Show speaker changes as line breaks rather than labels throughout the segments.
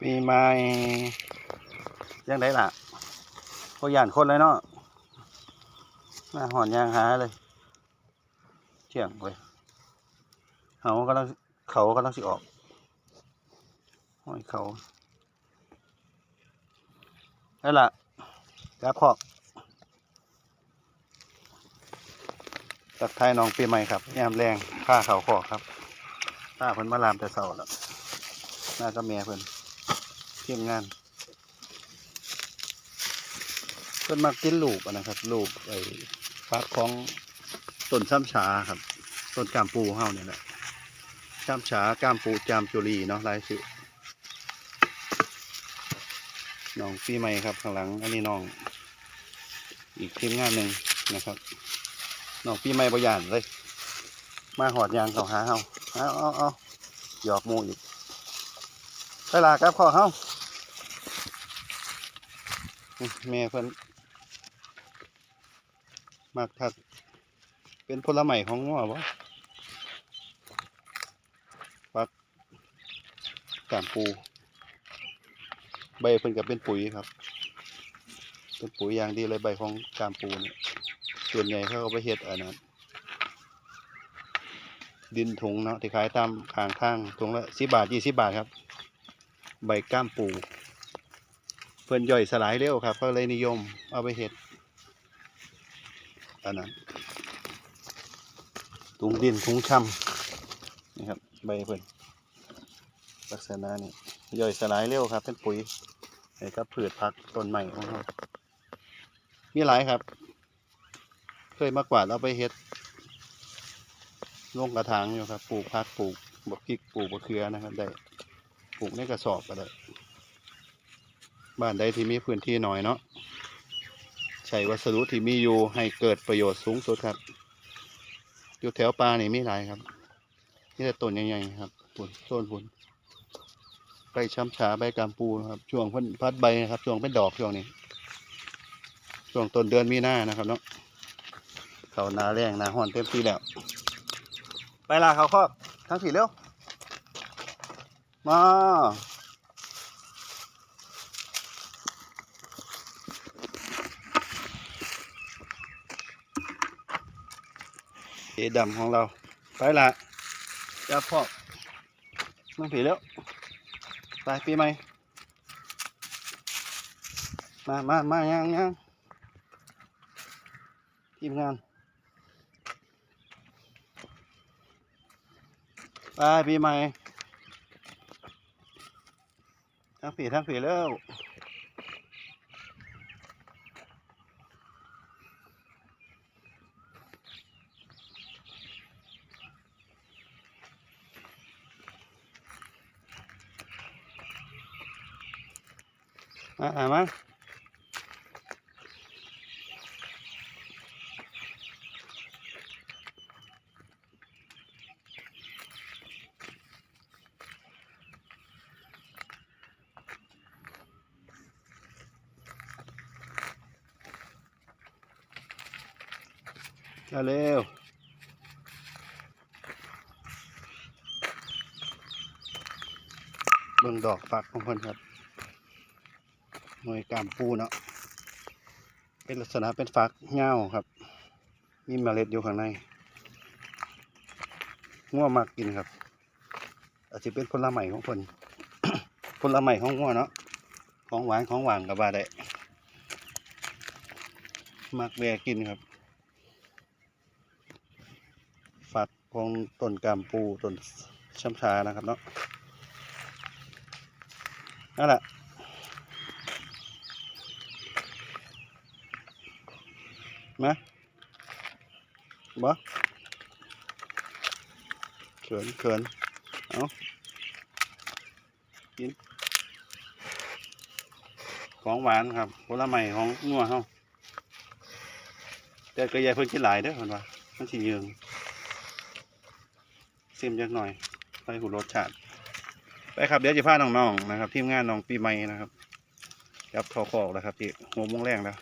ปีใหม่ยังได้ล่ะพอย่านคนเลยเนาะมาหอนยางหาเลยเที่ยงเว้ยเขากำลังเขากำลังสิออกห้อยเขาได้ล่ะกราบขอกตักไทยน้องปีใหม่ครับยมแรงผ้าเขาขอกครับผ้าเพิ่นมาลามแต่เสาแล้วน่าจะเมียเพิ่น ทีมงานเพิ่นมากินลูกนะครับลูกไอ้ฟักของต้นซ้ำฉาครับ ต้นกามปูเฮาเนี่ยแหละซ้ำฉากามปูจามจุรีเนาะลายชื่อน้องปีใหม่ครับข้างหลัง อันนี้น้อง อีกทีมงานหนึ่งนะครับน้องปีใหม่ประหยานเลย มาหอดยางเขาหาเฮาเอาเอาเอาหยอกมูอีกไปลาครับพ่อเฮา แม่เพิ่นมักทัดเป็นผลไม้ของงัวบ่ปักกามปู ใบเพิ่นก็เป็นปุ๋ยครับ เป็นปุ๋ยอย่างดีเลยใบของกามปูเนี่ยส่วนใหญ่เขาก็ไปเฮ็ดอันนั้นดินถุงเนาะที่ขายตามข้างทางถุงละสิบาทยี่สิบาทครับ ใบก้ามปู เพื่อนย่อยสลายเร็วครับ ก็เลยนิยมเอาไปเห็ดอันนั้นถุงดินถุงช่ำนี่ครับใบเพื่อนลักษณะนี้ย่อยสลายเร็วครับเป็นปุ๋ยให้กับพืชผักต้นใหม่ของเรามีหลายครับ เคยมากวาดเอาไปเห็ดลงกระถางอยู่ครับ ปลูกผักปลูกบักพริกปลูกบักเขือนะครับได้ปลูกในกระสอบก็ได้ บ้านใดที่มีพื้นที่น้อยเนาะใช้วัสดุที่มีอยู่ให้เกิดประโยชน์สูงสุดครับ อยู่แถวป่านี่มีหลายครับนี่แต่ต้นใหญ่ๆครับปุ่นโซนปุ่นใบช้ำฉาใบกามปูนะครับ ช่วงพิ่นพัดใบนะครับ ช่วงเป็นดอกช่วงนี้ ช่วงต้นเดือนมีนานะครับเนาะเขานาแรงนาห้อนเต็มที่แล้วไปลาเขาครอบทั้งสี่เร็วมา เอดำของเรา ไปละจับพ่อน้องผีแล้วตายปีใหม่มามามายังยังทีมงานไปปีใหม่ทั้งผีทั้งผีแล้ว อ่ามาเร็วเบิ่งดอกฝักของเพิ่นครับ หน่วยกามปูเนาะเป็นลักษณะเป็นฝักเงาครับ มีเมล็ดอยู่ข้างในง่วมากกินครับอาจจะเป็นผลไม้ของคนผลไม้ของง่วเนาะของหวานของหวานกับว่าได้มักแวกินครับ ฝักของต้นกามปูต้นช้ำชานะครับเนาะนั่นแหละ มาบ่เขินเขินเอากิน ของหวานครับผลไม้ของงัวเฮาแต่ก็อยายเพิ่นกินหลายเด้อเพิ่นว่ามันสิยืงซิมจักหน่อยไปหูรสชาติไปครับเดี๋ยวจะพาน้องๆนะครับ ทีมงานน้องปีใหม่นะครับกับขอขอกแล้วครับที่หัวโมงแรงแล้ว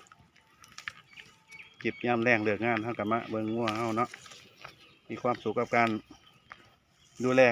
จิบยามแรงเลือกงานเท่ากับมะเบิงงัวเฮาเนาะมีความสุขกับการดูแล